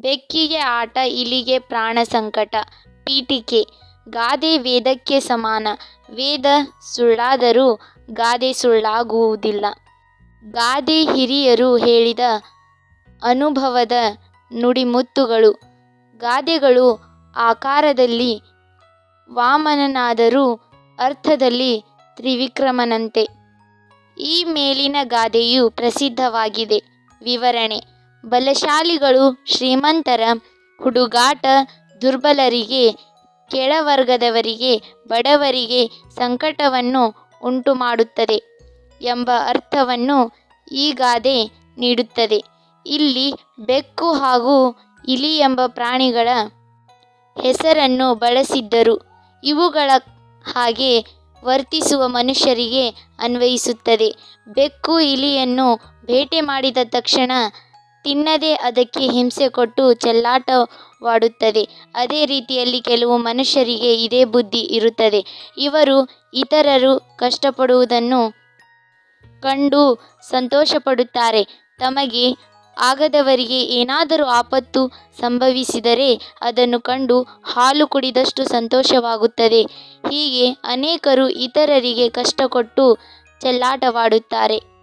ಬೆಕ್ಕಿಗೆ ಆಟ, ಇಲಿಗೆ ಪ್ರಾಣ ಸಂಕಟ, ಪೀಠಿಕೆ, ಗಾದೆ ವೇದಕ್ಕೆ ಸಮಾನ. ವೇದ ಸುಳ್ಳಾದರೂ ಗಾದೆ ಸುಳ್ಳಾಗುವುದಿಲ್ಲ. ಗಾದೆ ಹಿರಿಯರು ಹೇಳಿದ ಅನುಭವದ ನುಡಿಮುತ್ತುಗಳು. ಗಾದೆಗಳು ಆಕಾರದಲ್ಲಿ ವಾಮನನಾದರೂ ಅರ್ಥದಲ್ಲಿ ತ್ರಿವಿಕ್ರಮನಂತೆ. ಈ ಮೇಲಿನ ಗಾದೆಯು ಪ್ರಸಿದ್ಧವಾಗಿದೆ. ವಿವರಣೆ ಬಲಶಾಲಿಗಳು ಶ್ರೀಮಂತರ ಹುಡುಗಾಟ ದುರ್ಬಲರಿಗೆ, ಕೆಳವರ್ಗದವರಿಗೆ, ಬಡವರಿಗೆ ಸಂಕಟವನ್ನು ಉಂಟುಮಾಡುತ್ತದೆ ಎಂಬ ಅರ್ಥವನ್ನು ಈ ಗಾದೆ ನೀಡುತ್ತದೆ. ಇಲ್ಲಿ ಬೆಕ್ಕು ಹಾಗೂ ಇಲಿ ಎಂಬ ಪ್ರಾಣಿಗಳ ಹೆಸರನ್ನು ಬಳಸಿದ್ದರು. ಇವುಗಳ ಹಾಗೆ ವರ್ತಿಸುವ ಮನುಷ್ಯರಿಗೆ ಅನ್ವಯಿಸುತ್ತದೆ. ಬೆಕ್ಕು, ಇಲಿಯನ್ನು ಬೇಟೆ ಮಾಡಿದ ತಕ್ಷಣ ತಿನ್ನದೆ ಅದಕ್ಕೆ ಹಿಂಸೆ ಕೊಟ್ಟು ಚೆಲ್ಲಾಟವಾಡುತ್ತದೆ. ಅದೇ ರೀತಿಯಲ್ಲಿ ಕೆಲವು ಮನುಷ್ಯರಿಗೆ ಇದೇ ಬುದ್ಧಿ ಇರುತ್ತದೆ. ಇವರು ಇತರರು ಕಷ್ಟಪಡುವುದನ್ನು ಕಂಡು ಸಂತೋಷಪಡುತ್ತಾರೆ. ತಮಗೆ ಆಗದವರಿಗೆ ಏನಾದರೂ ಆಪತ್ತು ಸಂಭವಿಸಿದರೆ ಅದನ್ನು ಕಂಡು ಹಾಲು ಕುಡಿದಷ್ಟು ಸಂತೋಷವಾಗುತ್ತದೆ. ಹೀಗೆ ಅನೇಕರು ಇತರರಿಗೆ ಕಷ್ಟ ಕೊಟ್ಟು ಚೆಲ್ಲಾಟವಾಡುತ್ತಾರೆ.